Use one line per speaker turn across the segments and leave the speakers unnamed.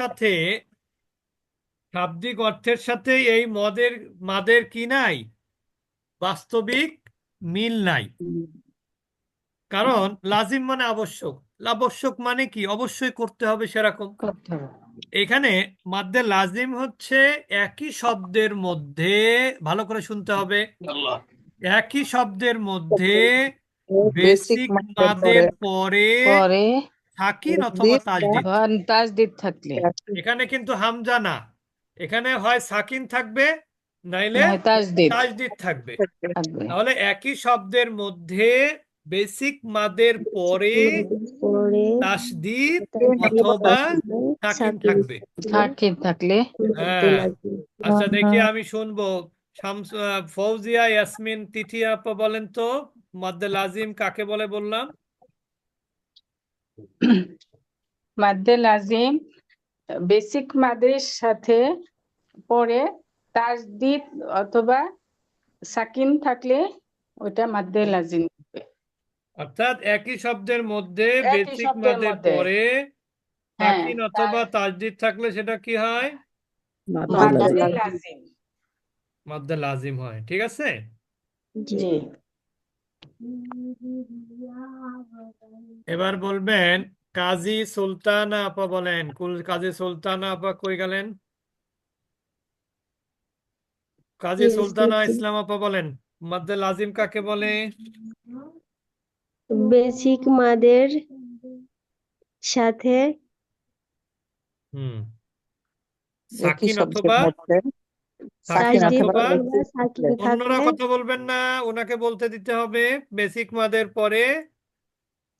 সাথে শাব্দিক অর্থের সাথে এই মদের মাদের কি নাই? বাস্তবিক মিল নাই। কারণ লাজিম মানে আবশ্যক। আবশ্যক মানে কি? অবশ্যই করতে হবে সেরকম। এখানে মাদ্দে লাজিম হচ্ছে একই শব্দের মধ্যে ভালো করে শুনতে হবে। একই শব্দের মধ্যে বেসিক মাদের পরে
পরে
সাকিন অথবা তাজদিদ।
তাজদিদ থাকলে।
এখানে কিন্তু হামজা না এখানে হয় সাকিন থাকবে নাইলে
তাজদিদ।
থাকবে। তাহলে একই শব্দের মধ্যে বেসিক মাদের পরে
পরে
তাসদিদ অথবা সাকিন থাকবে।
সাকিন থাকলে।
হ্যাঁ। আচ্ছা দেখি আমি শুনব। শামস ফৌজিয়া ইয়াসমিন তিথি আপা বলেন তো মাদ্দে লাজিম কাকে বলে বললাম?
মাদ্দে লাজিম বেসিক মাদের সাথে পরে তাজদিদ অথবা সাকিন থাকলে ওটা মাদ্দে লাজিম
অর্থাৎ একই শব্দের মধ্যে বেসিক মাদের পরে
হ্যাঁ
সাকিন অথবা তাজদিদ থাকলে সেটা কি হয়?
মাদ্দে লাজিম
মাদ্দে লাজিম হয় ঠিক আছে?
জি।
এবার বলবেন কাজী সুলতানা আপা বলেন কুল কাজী সুলতানা আপা কই গেলেন? কাজী সুলতানা. ইসলাম আপা বলেন মাদ্দে লাজিম কাকে বলে?
বেসিক মাদের সাথে
হুম। সাকিন অথবা অন্যরা
থাকলে
কথা বলবেন না ওনাকে বলতে দিতে হবে। বেসিক মাদের পরে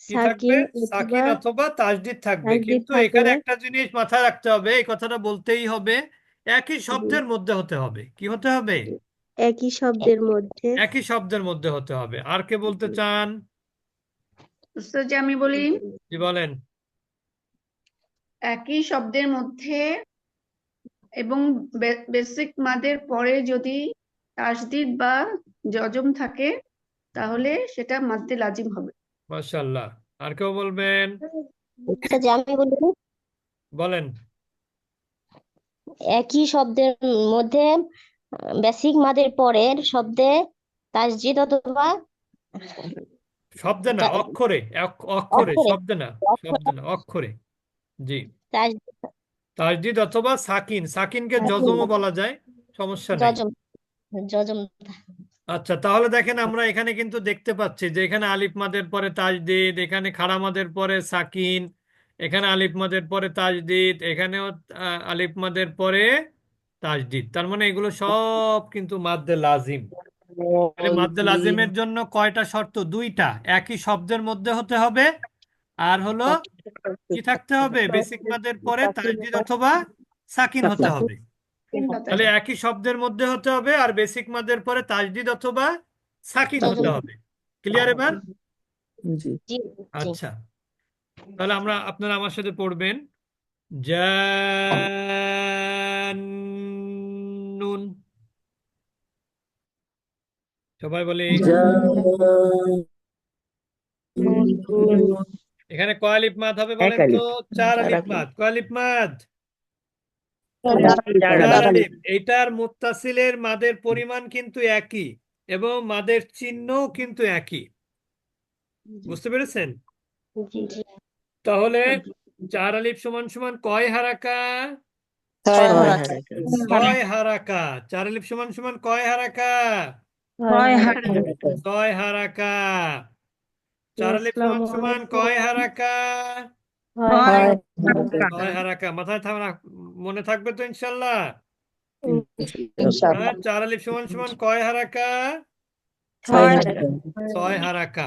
কি থাকবে?
সাকিন
সাকিন
অথবা
অথবা তাজদিদ থাকবে।
তাজদিদ
কিন্তু এখানে একটা জিনিস মাথায় রাখতে হবে এই কথাটা বলতেই হবে। একই শব্দের মধ্যে হতে হবে। কি হতে হবে?
একই শব্দের মধ্যে।
একই শব্দের মধ্যে হতে হবে। আর কে বলতে চান?
আমি বলি।
কি বলেন।
একই শব্দের মধ্যে এবং বেসিক মাদের পরে যদি তাসদিদ বা জজম থাকে তাহলে সেটা মাদ্দে লাজিম হবে।
মাশাআল্লাহ। আর কেউ বলবেন?
আচ্ছা আমি বলি
বলেন।
একই শব্দের মধ্যে বেসিক মাদের পরের শব্দে তাসজিদ অথবা
শব্দে না অক্ষরে অক্ষরে
অক্ষরে।
শব্দে না শব্দে না অক্ষরে। জি।
তাসজিদ
তাজদিদ অথবা সাকিন সাকিনকে জজমও বলা যায় সমস্যা নেই।
জজম জজম।
আচ্ছা তাহলে দেখেন আমরা এখানে কিন্তু দেখতে পাচ্ছি যে এখানে আলিফ মাদের পরে তাজদিদ এখানে খাড়া মাদের পরে সাকিন এখানে আলিফ মাদের পরে তাজদিদ এখানেও আলিফ মাদের পরে তাজদিদ। তার মানে এগুলো সব কিন্তু মাদ্দে লাজিম। তাহলে মাদ্দে লাজিমের জন্য কয়টা শর্ত? দুইটা। একই শব্দের মধ্যে হতে হবে আর হলো কি থাকতে হবে? বেসিক মাদের পরে তাজদিদ অথবা সাকিন হতে হবে। তাহলে একই শব্দের মধ্যে হতে হবে আর বেসিক মাদের পরে তাজদিদ অথবা সাকিন হতে হবে। ক্লিয়ার এবার?
জি। জি
আচ্ছা। তাহলে আমরা আপনারা আমার সাথে পড়বেন। জান্নুন সবাই বলি এখানে কয় আলিফ মাদ হবে বলেন তো? চার আলিফ মাদ। কয় আলিফ মাদ? চার আলিফ। এইটার মুত্তাসিলের মাদের পরিমাণ কিন্তু একই এবং মাদের চিহ্নও কিন্তু একই। বুঝতে পেরেছেন? তাহলে চার আলিফ সমান সমান কয় হারাকা?
ছয় হারাকা।
চার আলিফ সমান সমান কয় হারাকা। ছয় হারাকা। চার আলিফ সমান সমান কয় হারাকা?
হয়
ছয় হারাকা? মাথায় থাক মনে থাকবে তো ইনশাল্লাহ। হ্যাঁ চার আলিফ সমান সমান কয় হারাকা?
ছয়
হারাকা।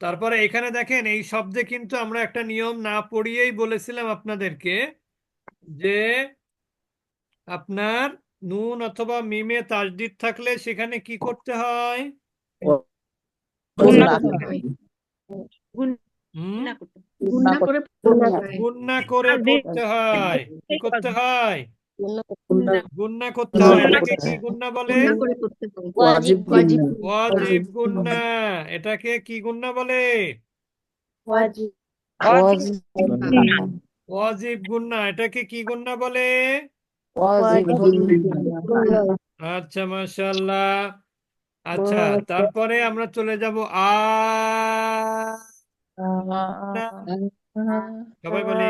তারপরে এখানে দেখেন এই শব্দে কিন্তু আমরা একটা নিয়ম না পড়িয়েই বলেছিলাম আপনাদেরকে যে আপনার নুন অথবা মিমে তাজদিদ থাকলে সেখানে কি করতে হয়? হুম?
গুণনা করে
পড়তে হয়। কি করতে হয়।
পূর্ণ
করতে হয়। এটাকে কি গুণনা বলে?
ওয়াজিব
ওয়াজিব
ওয়াজিব এটাকে কি গুণনা বলে?
ওয়াজিব।
ওয়াজিব গুন্না। এটাকে কি গুন্না বলে? আচ্ছা মাশাআল্লাহ। আচ্ছা তারপরে আমরা চলে যাব আ সবাই বলি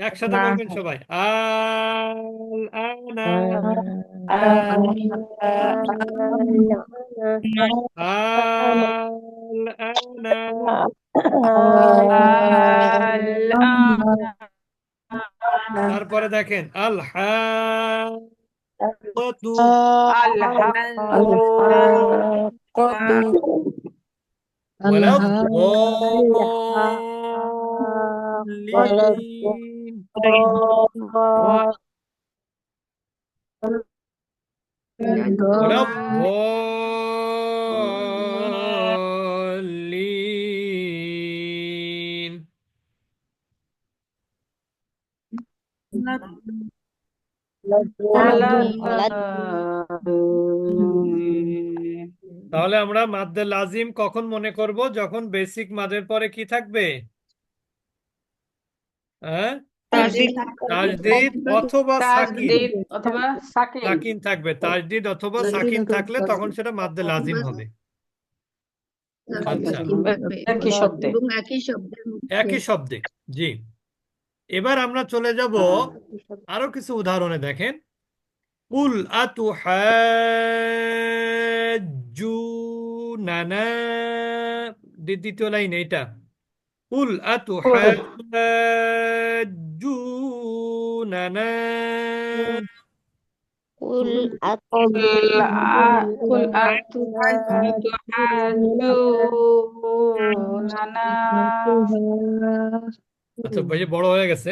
একসাথে বলবেন সবাই আল আনা আল আনা তারপরে দেখেন আল Al-Hamdu. তাহলে আমরা মাদ্দে লাজিম কখন মনে করব? যখন বেসিক মাদের পরে কি থাকবে? হ্যাঁ? তাজদিদ অথবা সাকিন।
অথবা সাকিন।
সাকিন থাকবে। তাজদিদ অথবা সাকিন থাকলে তখন সেটা মাদ্দে লাজিম হবে। আচ্ছা।
একই শব্দে।
একই
শব্দে। জি। এবার আমরা চলে যাব আচ্ছা, আচ্ছা, আচ্ছা। আরও কিছু উদাহরণে দেখেন। উল আতু হু নানা দ্বিতীয় লাইন এইটা।
উল
আতু হু নানা নানা
আচ্ছা ভাই বড় হয়ে গেছে।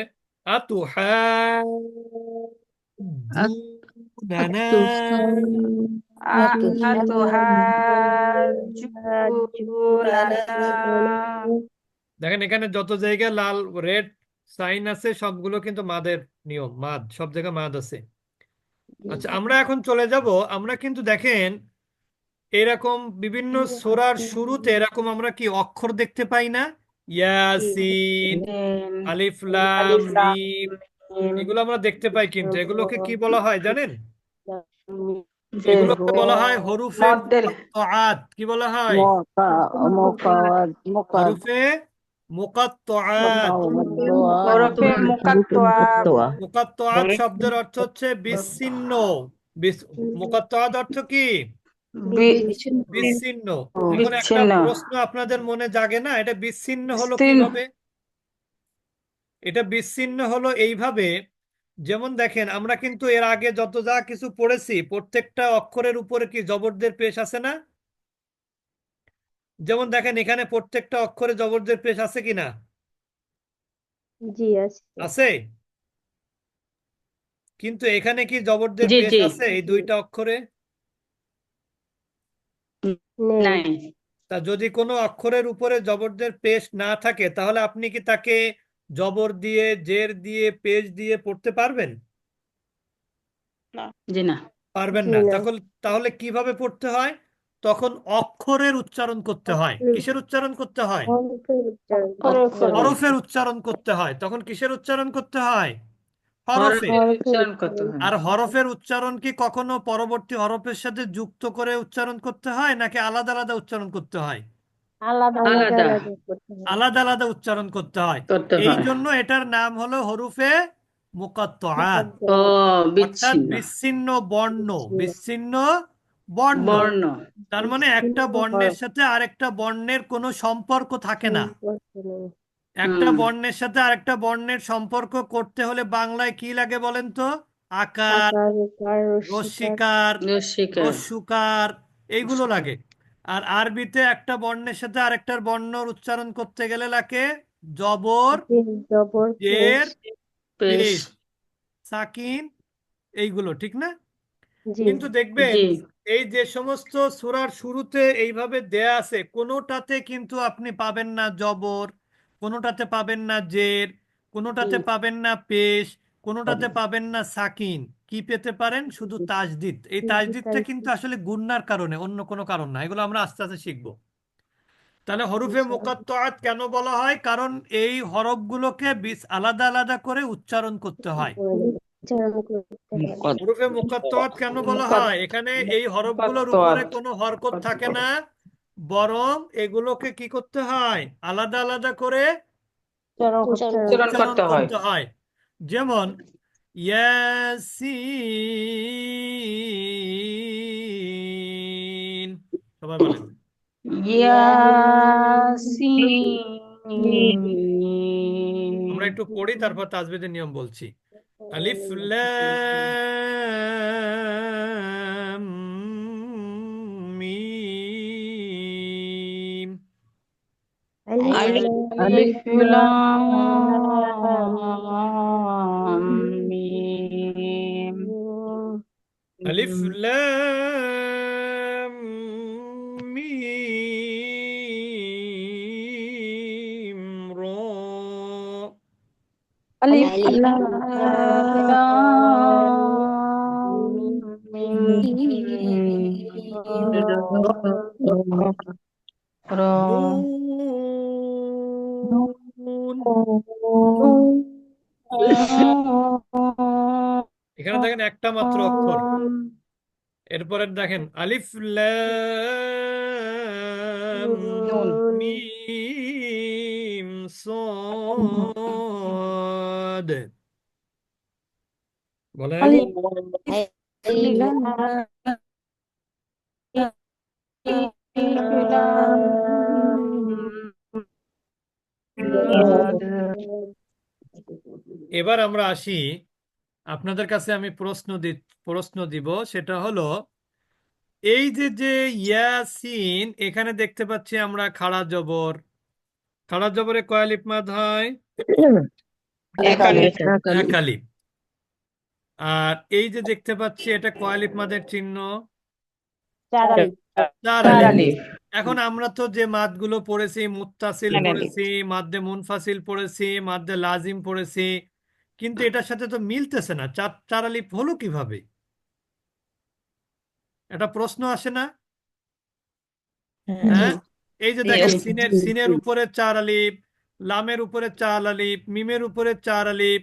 দেখেন এখানে যত জায়গায় লাল রেড সাইন আছে সবগুলো কিন্তু মাদের নিয়ম মাদ সব জায়গায় মাদ আছে। আচ্ছা আমরা এখন চলে যাব। আমরা কিন্তু দেখেন এরকম বিভিন্ন সোরার শুরুতে এরকম আমরা কি অক্ষর দেখতে পাই না? ইয়াসিন আলিফ লাম মিম এগুলো আমরা দেখতে পাই কিন্তু। এগুলোকে কি বলা হয় জানেন? এগুলোকে বলা হয় হরুফে মুকাত্তাআত। কি বলা হয়?
মোকা মোকাওয়াদ মোকাদ
হরুফে মুকাত্তাআত। মুকাত্তাআত। শব্দের অর্থ হচ্ছে বিচ্ছিন্ন। মুকাত্তাআত অর্থ কি? বিচ্ছিন্ন। এখন একটা
বিচ্ছিন্ন।
প্রশ্ন আপনাদের মনে জাগে না? এটা বিচ্ছিন্ন হলো
বিচ্ছিন্ন।
কীভাবে? এটা বিচ্ছিন্ন হলো এইভাবে যেমন দেখেন আমরা কিন্তু এর আগে যত যা কিছু পড়েছি প্রত্যেকটা অক্ষরের উপরে কি জবরদের পেশ আছে না? যেমন দেখেন এখানে প্রত্যেকটা অক্ষরে জবরদের পেশ আছে কিনা
জি আছে।
আছে? কিন্তু এখানে কি জবরদের
জি,
পেশ
জি।
আছে এই দুইটা অক্ষরে?
নেই।
নাই।
তা যদি কোনো অক্ষরের উপরে জবরদের পেশ না থাকে তাহলে আপনি কি তাকে জবর দিয়ে জের দিয়ে পেশ দিয়ে পড়তে পারবেন?
জি না।
পারবেন না। তখন তাহলে কীভাবে পড়তে হয়? তখন অক্ষরের উচ্চারণ করতে হয়। কিসের উচ্চারণ করতে হয়।
হরফের উচ্চারণ
করতে হয়। তখন কিসের উচ্চারণ করতে হয়? হরফে।
হরফের উচ্চারণ করতে
আর হরফের উচ্চারণ কি কখনো পরবর্তী হরফের সাথে যুক্ত করে উচ্চারণ করতে হয় নাকি আলাদা আলাদা উচ্চারণ করতে হয়?
আলাদা
আলাদা।
উচ্চারণ করতে হয়।
করতে
এই
হয়।
জন্য এটার নাম হলো হরুফে মুকাত্তাআত।
ও
অর্থাৎ
বিচ্ছিন্ন
বিচ্ছিন্ন বর্ণ বিচ্ছিন্ন বর্ণ।
বর্ণ।
তার মানে একটা বর্ণের সাথে আরেকটা বর্ণের কোনো সম্পর্ক থাকে না। একটা বর্ণের সাথে আরেকটা বর্ণের সম্পর্ক করতে হলে বাংলায় কি লাগে বলেন তো? আকার
রস্যিকার,
রস্যুকার এইগুলো লাগে। আর আরবিতে একটা বর্ণের সাথে আরেকটার বর্ণর উচ্চারণ করতে গেলে লাগে জবর
জবর,
জের
পেশ।
সাকিন এইগুলো ঠিক না? কিন্তু দেখবেন এই যে সমস্ত সূরার শুরুতে এইভাবে দেয়া আছে কোনোটাতে কিন্তু আপনি পাবেন না জবর কোনোটাতে পাবেন না জের কোনোটাতে পাবেন না পেশ কোনোটাতে পাবেন। না সাকিন। কি পেতে পারেন? শুধু তাজদিদ। এই তাজদিদটা কিন্তু আসলে গুন্নার কারণে অন্য কোনো কারণ না। এগুলো আমরা আস্তে আস্তে শিখব। তাহলে হরফে মুকাত্তাআত কেন বলা হয়? কারণ এই হরফগুলোকে বিশ আলাদা আলাদা করে উচ্চারণ করতে হয়। হরফে মুকাত্তাআত কেন বলা হয়? এখানে এই হরফগুলোর উপরে কোনো হরকত থাকে না। বরং এগুলোকে কি করতে হয়? আলাদা আলাদা করে
উচ্চারণ
করতে হয়।
করতে হয়। যেমন ইয়াসিন। সবাই বলেন।
ইয়াসিন।
আমরা একটু পড়ি তারপর তাজবিদের নিয়ম বলছি। আলিফ লাম
আলিফ
আলিফ লাম মিম
আলিফ লাম মিম র
আলিফ
আলিফ
লাম মিম
এখানে দেখেন একটা মাত্র অক্ষর। এরপরে দেখেন আলিফ মিম সাদ। বলেন। এবার আমরা আসি আপনাদের কাছে আমি প্রশ্ন দি প্রশ্ন দিব। সেটা হলো এই যে যে ইয়াসিন এখানে দেখতে পাচ্ছি আমরা খাড়া জবর। খাড়া জবরে কয় আলিফ মাদ হয়?
এক আলিফ।
এক আলিফ। আর এই যে দেখতে পাচ্ছি এটা কয় আলিফ মাদের চিহ্ন? এখন আমরা তো যে মাদগুলো পড়েছি মুত্তাসিল পড়েছি মাদ্দে মুনফাসিল পড়েছি মাদ্দে লাজিম পড়েছি কিন্তু এটার সাথে তো মিলতেছে না। চার চার আলিফ হলো কীভাবে? এটা প্রশ্ন আসে না? হ্যাঁ। এই যে দেখেন সিনের সিনের উপরে চার আলিফ লামের উপরে চার আলিফ মিমের উপরে চার আলিফ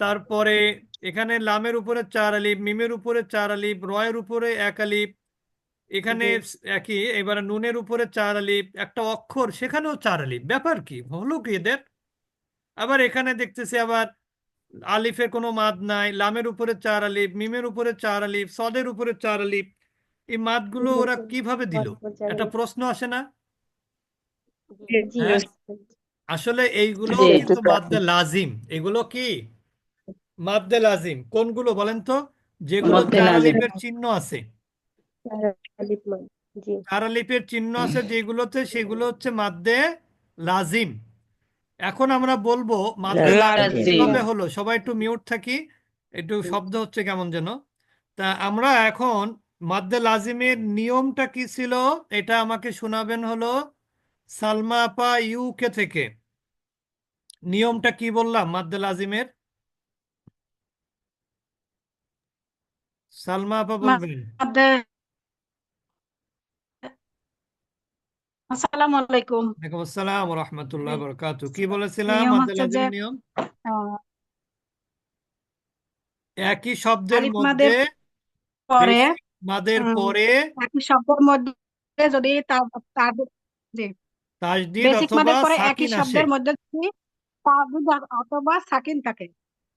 তারপরে এখানে লামের উপরে চার আলিফ মিমের উপরে চার আলিফ রয়ের উপরে এক আলিফ এখানে একই এবারে নুনের উপরে চার আলিফ একটা অক্ষর সেখানেও চার আলিফ ব্যাপার কি? হলো কি এদের? আবার এখানে দেখতেছি আবার আলিফের কোনো মাদ নাই লামের উপরে চার আলিফ মিমের উপরে চার আলিফ সদের উপরে চার আলিফ এই মাদগুলো ওরা কীভাবে দিল? একটা প্রশ্ন আসে না? হ্যাঁ? আসলে এইগুলো কিন্তু মাদ্দে লাজিম। এগুলো কি? মাদ্দে লাজিম। কোনগুলো বলেন তো? যেগুলো চার আলিফের চিহ্ন আছে।
চার আলিফ মাদ জি।
চার আলিফের চিহ্ন আছে যেগুলোতে সেগুলো হচ্ছে মাদ্দে লাজিম। এখন আমরা বলব মাদ্দে লাজিম
লাজিম।
কীভাবে হলো? সবাই একটু মিউট থাকি। একটু শব্দ হচ্ছে কেমন যেন। তা আমরা এখন মাদ্দে লাজিমের নিয়মটা কি ছিল? এটা আমাকে শোনাবেন হলো সালমা আপা ইউকে থেকে। নিয়মটা কি বললাম মাদ্দে লাজিমের? সালমা আপা বলবেন।
আসসালামু আলাইকুম।
ওয়ালাইকুম আসসালাম ওয়া রাহমাতুল্লাহি ওয়া বারাকাতুহু। কি বলেছিলাম?
নিয়ম হচ্ছে যে
নিয়ম? একই শব্দের
আলিফ
মধ্যে
মাদের পরে
মাদের
হুম,
পরে
একই শব্দের মধ্যে যদি তার তার জি।
তাসদিদ
বেসিক
অথবা
পরে একই
সাকিন আসে।
শব্দের মধ্যে যদি তারদিদ অথবা সাকিন থাকে।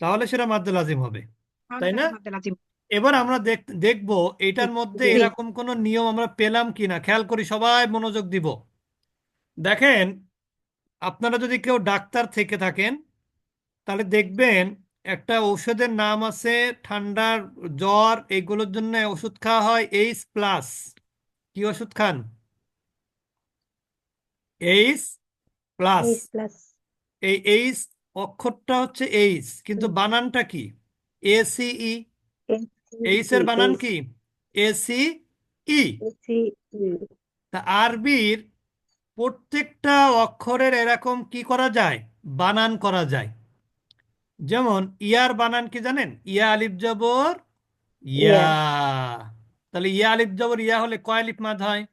তাহলে সেটা মাদ্দে লাজিম হবে।
তাহলে
তাই না?
সেটা মাদ্দে লাজিম
এবার আমরা দেখ দেখব এটার মধ্যে এরকম কোন নিয়ম আমরা পেলাম কিনা। খেয়াল করি সবাই মনোযোগ দিব। দেখেন আপনারা যদি কেউ ডাক্তার থেকে থাকেন তাহলে দেখবেন একটা ঔষধের নাম আছে ঠান্ডার জ্বর এগুলোর জন্য ওষুধ খাওয়া হয় এইচ প্লাস। কি ওষুধ খান? H plus.
H plus.
এই এইচ অক্ষরটা হচ্ছে এইচ কিন্তু বানানটা কি? এসিই এইচ এর বানান কি? এসি ই তা আরবির প্রত্যেকটা অক্ষরের এরকম কি করা যায়? বানান করা যায়। যেমন ইয়ার বানান কি জানেন? ইয়া আলিফ জবর ইয়া। তাহলে ইয়া আলিফ জবর ইয়া হলে কয় আলিফ মাদ হয়?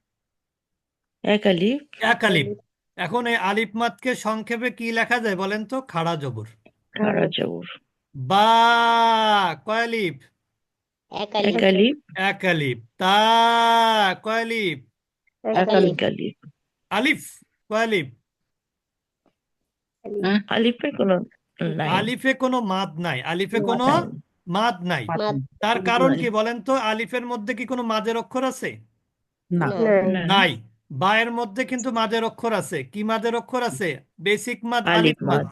এক আলিফ।
এক আলিফ। এখন এই আলিফ মাদকে সংক্ষেপে কি লেখা যায় বলেন তো? খাড়া জবর।
খাড়া জবর।
বা কয় আলিফ?
এক
এক
আলিফ
আলিফ
এক আলিফ তা কয় আলিফ
এক আলিফ
এক আলিফ কোনো নাই।
আলিফে কোনো মাদ নাই। আলিফে কোনো মাদ নাই। তার কারণ কি বলেন তো? আলিফের মধ্যে কি কোনো মাদের অক্ষর আছে?
না।
নাই। বায়ের মধ্যে কিন্তু মাদের অক্ষর আছে। কি মাদের অক্ষর আছে? বেসিক মাদ
আলিফ
মাদ।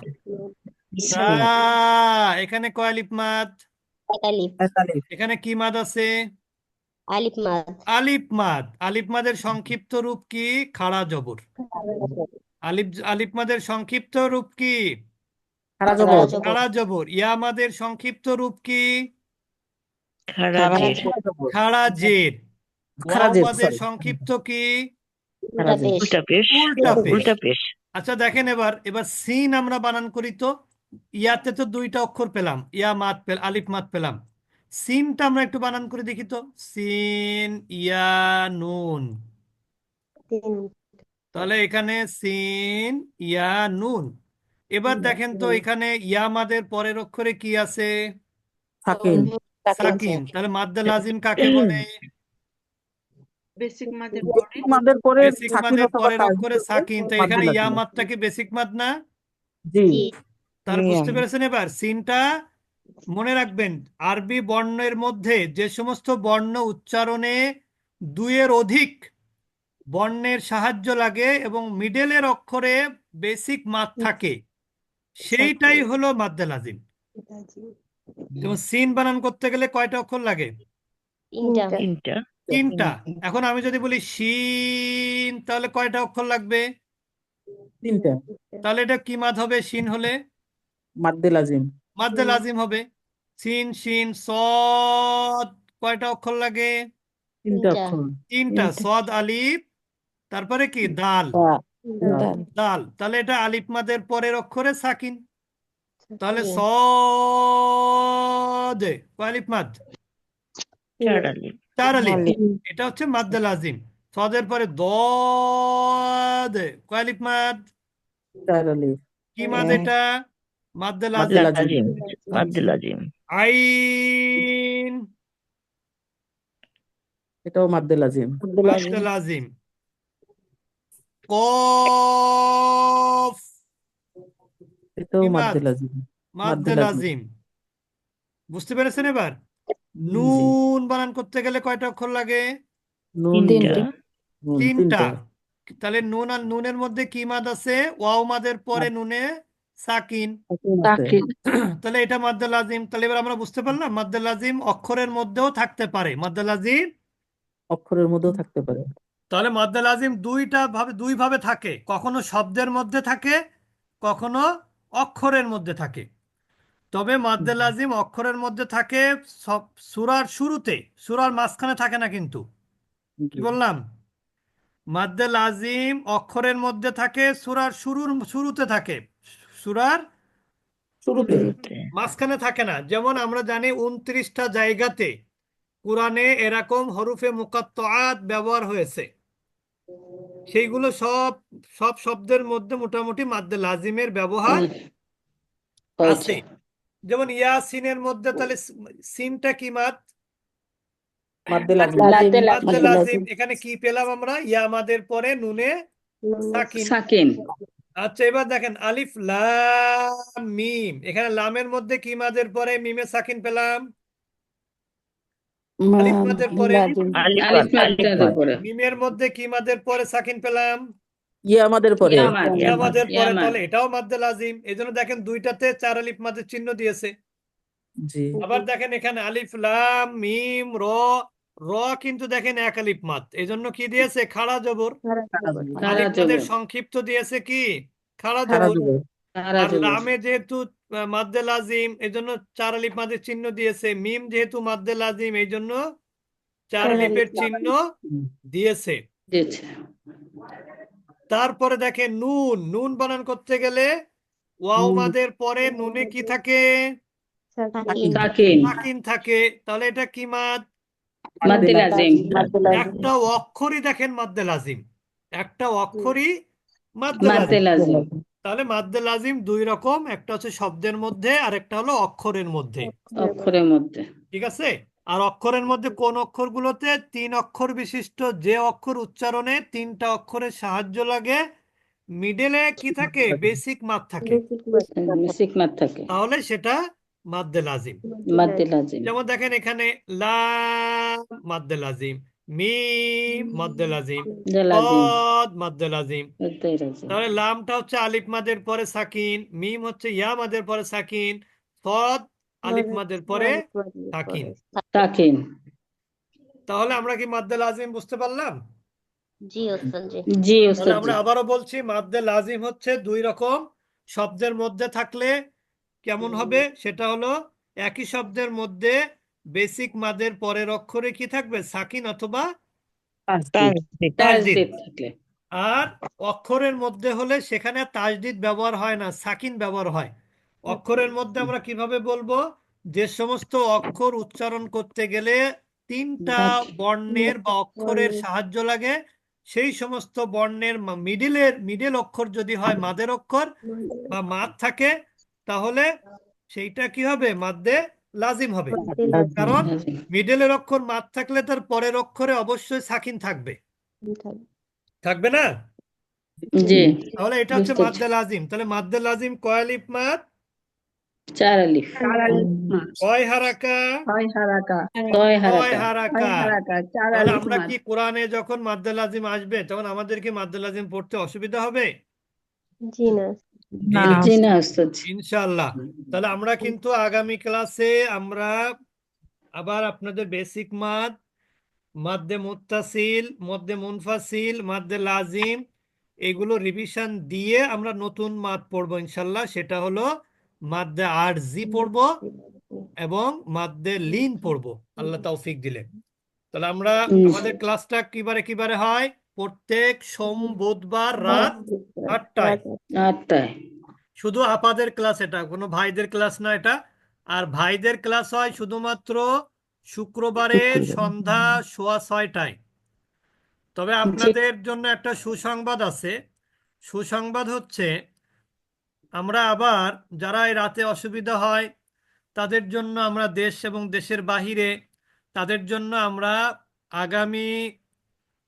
এখানে কয় আলিফ মাদ।
আলিফ
এখানে কি মাদ আছে?
আলিফ মাদ।
আলিফ মাদ। আলিফ মাদের সংক্ষিপ্ত রূপ কি? খাড়া জবর। আলিফ আলিফ মাদের সংক্ষিপ্ত রূপ কি?
খাড়া জবর।
খাড়া জবর। ইয়া মাদের সংক্ষিপ্ত রূপ কি?
খাড়া জের।
খাড়া জের।
খাড়া
ওয়াও
জের,
মাদের সংক্ষিপ্ত কি?
উল্টা পেশ।
উল্টা পেশ।
আচ্ছা দেখেন এবার। এবার সিন আমরা বানান করি তো। ইয়াতে তো দুইটা অক্ষর পেলাম। ইয়া মাদ পেল আলিফ মাদ পেলাম। সিনটা আমরা একটু বানান করে দেখি তো। সিন ইয়া নুন। তাহলে এখানে সিন ইয়া নুন। এবার দেখেন তো এখানে ইয়া মাদের পরের অক্ষরে কি আছে?
সাকিন।
সাকিন। তাহলে মাদ্দে লাজিম কাকে বলে?
বেসিক মাদের পরে।
আমাদের পরে
বেসিক মাদের পরের অক্ষরে সাকিন। তো এখানে ইয়া মাদটা কি বেসিক মাদ না?
জি।
তাহলে বুঝতে পেরেছেন এবার সিনটা মনে রাখবেন আরবি বর্ণের মধ্যে যে সমস্ত বর্ণ উচ্চারণে দুইয়ের অধিক বর্ণের সাহায্য লাগে এবং মিডেলের অক্ষরে বেসিক মাত থাকে সেইটাই হলো মাদ্দে লাজিম যেমন সিন বানান করতে গেলে কয়টা অক্ষর লাগে?
তিনটা।
তিনটা।
তিনটা। এখন আমি যদি বলি শিন তাহলে কয়টা অক্ষর লাগবে?
তিনটা।
তাহলে এটা কি মাদ হবে? শিন হলে?
মাদ্দে লাজিম।
মাদ্দে লাজিম হবে। সিন শিন সদ কয়টা অক্ষর লাগে?
তিনটা
তিনটা।
অক্ষর।
তিনটা। সদ আলিফ তারপরে কি? দাল।
দাল।
তাহলে এটা আলিফ মাদের পরের অক্ষরে সাকিন। তাহলে। সদ। আলিফ মাদ?
চার আলিফ।
এটা হচ্ছে মাদ্দে লাজিম। সদের পরে দদ। কয় আলিফ মাদ? কি মাদ এটা? আইন।
এটাও
কফ।
এটাও
বুঝতে পেরেছেন এবার? নুন বানান করতে গেলে কয়টা অক্ষর লাগে?
নুন
তিনটা।
নুন,
তিনটা। তাহলে নুন আর নুনের মধ্যে কি মাদ আছে? ওয়াও মাদের পরে নুনে সাকিন।
সাকিন
তাহলে এটা মাদ্দে লাজিম তাহলে এবার আমরা বুঝতে পারলাম মাদ্দে লাজিম অক্ষরের মধ্যেও থাকতে পারে। মাদ্দে লাজিম
অক্ষরের মধ্যেও থাকতে পারে।
তাহলে মাদ্দে লাজিম দুইটা ভাবে দুই ভাবে থাকে। কখনো শব্দের মধ্যে থাকে কখনো অক্ষরের মধ্যে থাকে। তবে মাদ্দে লাজিম অক্ষরের মধ্যে থাকে সব সূরার শুরুতে সুরার মাঝখানে থাকে না কিন্তু। কি বললাম? মাদ্দে লাজিম অক্ষরের মধ্যে থাকে সুরার শুরুর শুরুতে থাকে। সূরার
শুরুতে।
মাঝখানে থাকে না। যেমন আমরা জানি উনত্রিশটা জায়গাতে কোরআনে এরকম হরুফে মুকাত্তাআত ব্যবহার হয়েছে। সেইগুলো সব সব শব্দের মধ্যে মোটামুটি মাদ্দে লাজিমের ব্যবহার আছে। যেমন ইয়াসিনের মধ্যে তাহলে সিনটা কি মাদ?
মাদ্দে
মাদ্দে লাজিম। এখানে কি পেলাম আমরা? ইয়া মাদের পরে নুনে সাকিন। আচ্ছা এবার দেখেন আলিফ লাম মিম। এখানে লামের মধ্যে কি মাদের পরে মিমে সাকিন পেলাম? আলিফ মাদের পরে মিমের মধ্যে কি মাদের পরে সাকিন পেলাম?
ইয়ে আমাদের পরে।
ইয়া মাদের পরে তাহলে এটাও মাদ্দে লাজিম। এই জন্য দেখেন দুইটাতে চার আলিফ মাদের চিহ্ন দিয়েছে।
জি।
আবার দেখেন এখানে আলিফ লাম মিম র র কিন্তু দেখেন একালিপ মাত। এই জন্য কি দিয়েছে? খাড়া জবর। আলিফ সংক্ষিপ্ত দিয়েছে কি? খাড়া জবর। আর লামে যেহেতু মাদ্দে লাজিম এই জন্য চার আলিফ মাদের চিহ্ন দিয়েছে। মিম যেহেতু মাদ্দে লাজিম এই জন্য চার আলিফের চিহ্ন দিয়েছে। তারপরে দেখেন নুন। নুন বানান করতে গেলে ওয়াও মাদের পরে নুনে কি থাকে?
সাকিন।
থাকে। তাহলে এটা কি মাদ
মাদ্দে লাজিম
একটা অক্ষরই দেখেন মাদ্দে লাজিম একটা অক্ষরই মাদ্দে লাজিম তাহলে মাদ্দে লাজিম দুই রকম একটা হচ্ছে শব্দের মধ্যে আর একটা হলো অক্ষরের মধ্যে।
অক্ষরের মধ্যে।
ঠিক আছে? আর অক্ষরের মধ্যে কোন অক্ষরগুলোতে? তিন অক্ষর বিশিষ্ট যে অক্ষর উচ্চারণে তিনটা অক্ষরের সাহায্য লাগে মিডলে কি থাকে? বেসিক মাদ থাকে।
বেসিক মাদ থাকে।
তাহলে সেটা মাদ্দে লাজিম।
মাদ্দে লাজিম।
যেমন দেখেন এখানে লাম মাদ্দে লাজিম মিম মাদ্দে লাজিম
দে লাজিম।
কদ মাদ্দে লাজিম। তাহলে লামটা হচ্ছে আলিফ মাদের পরে সাকিন মিম হচ্ছে ইয়া মাদের পরে সাকিন সদ আলিফ মাদের পরে সাকিন।
তাকিন
তাহলে আমরা কি মাদ্দে লাজিম বুঝতে পারলাম?
জি ওস্তাদ জি।
জি ওস্তাদ
আমরা আবারও বলছি মাদ্দে লাজিম হচ্ছে দুই রকম শব্দের মধ্যে থাকলে কেমন হবে? সেটা হলো একই শব্দের মধ্যে বেসিক মাদের পরের অক্ষরে কি থাকবে? সাকিন অথবা আর অক্ষরের মধ্যে হলে সেখানে তাজদিদ ব্যবহার হয় না সাকিন ব্যবহার হয়। অক্ষরের মধ্যে আমরা কীভাবে বলব? যে সমস্ত অক্ষর উচ্চারণ করতে গেলে তিনটা বর্ণের বা অক্ষরের সাহায্য লাগে। সেই সমস্ত বর্ণের মিডিলের মিডল অক্ষর যদি হয় মাদের অক্ষর বা মাদ থাকে তাহলে সেইটা কি হবে? মাদ্দে লাজিম হবে। কারণ। মিডলের অক্ষর মাদ থাকলে তার পরের অক্ষরে অবশ্যই সাকিন থাকবে। থাকবে। না?
জি।
তাহলে এটা হচ্ছে মাদ্দে লাজিম। তাহলে মাদ্দে লাজিম কয় আলিফ মাদ?
চার আলিফ।
চার
কয় হারাকা? কয়
হারাকা।
তাহলে আমরা কি কোরআনে যখন মাদ্দে লাজিম আসবে তখন আমাদের কি মাদ্দে লাজিম পড়তে অসুবিধা হবে?
জি না।
ওস্তাদ
ইনশাআল্লাহ। তাহলে আমরা কিন্তু আগামী ক্লাসে আমরা আবার আপনাদের বেসিক মাদ মাদ্দে মুত্তাসিল মদ্দে মুনফাসিল মাদ্দে লাজিম এগুলো রিভিশন দিয়ে আমরা নতুন মাদ পড়ব ইনশাল্লাহ সেটা হলো মাদ্দে আরজি পড়ব এবং মাদ্দে লিন পড়ব। আল্লাহ তৌফিক দিলে। তাহলে আমরা আমাদের ক্লাসটা কিবারে কিবারে হয়? প্রত্যেক সোম বুধবার রাত আটটায়।
আটটায়।
শুধু আপাদের ক্লাস এটা কোনো ভাইদের ক্লাস না এটা। আর ভাইদের ক্লাস হয় শুধুমাত্র শুক্রবারে সন্ধ্যা সোয়া ছয়টায়। তবে আপনাদের জন্য একটা সুসংবাদ আছে। সুসংবাদ হচ্ছে আমরা আবার যারা এই রাতে অসুবিধা হয় তাদের জন্য আমরা দেশ এবং দেশের বাহিরে তাদের জন্য আমরা আগামী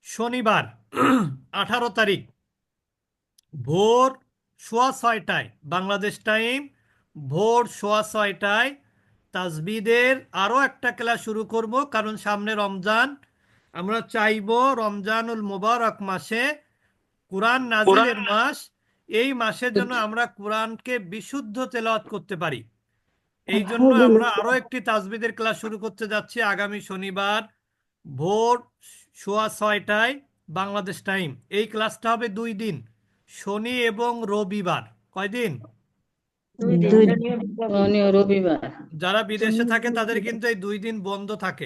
শনিবার আঠারো তারিখ। ভোর সোয়া ছয়টায় বাংলাদেশ টাইম ভোর সোয়া ছয়টায় তাজবিদের আরও একটা ক্লাস শুরু করব কারণ সামনে রমজান। আমরা চাইব রমজানুল মুবারক মাসে কোরআন নাজিলের মাস এই মাসের জন্য আমরা কোরআনকে বিশুদ্ধ তেলাওয়াত করতে পারি। এই জন্য আমরা আরও একটি তাজবিদের ক্লাস শুরু করতে যাচ্ছি আগামী শনিবার ভোর সোয়া ছয়টায়। বাংলাদেশ টাইম। এই ক্লাসটা হবে দুই দিন শনি এবং রবিবার। কয়দিন?
শনি রবিবার।
যারা বিদেশে থাকে তাদের কিন্তু এই দুই দিন বন্ধ থাকে।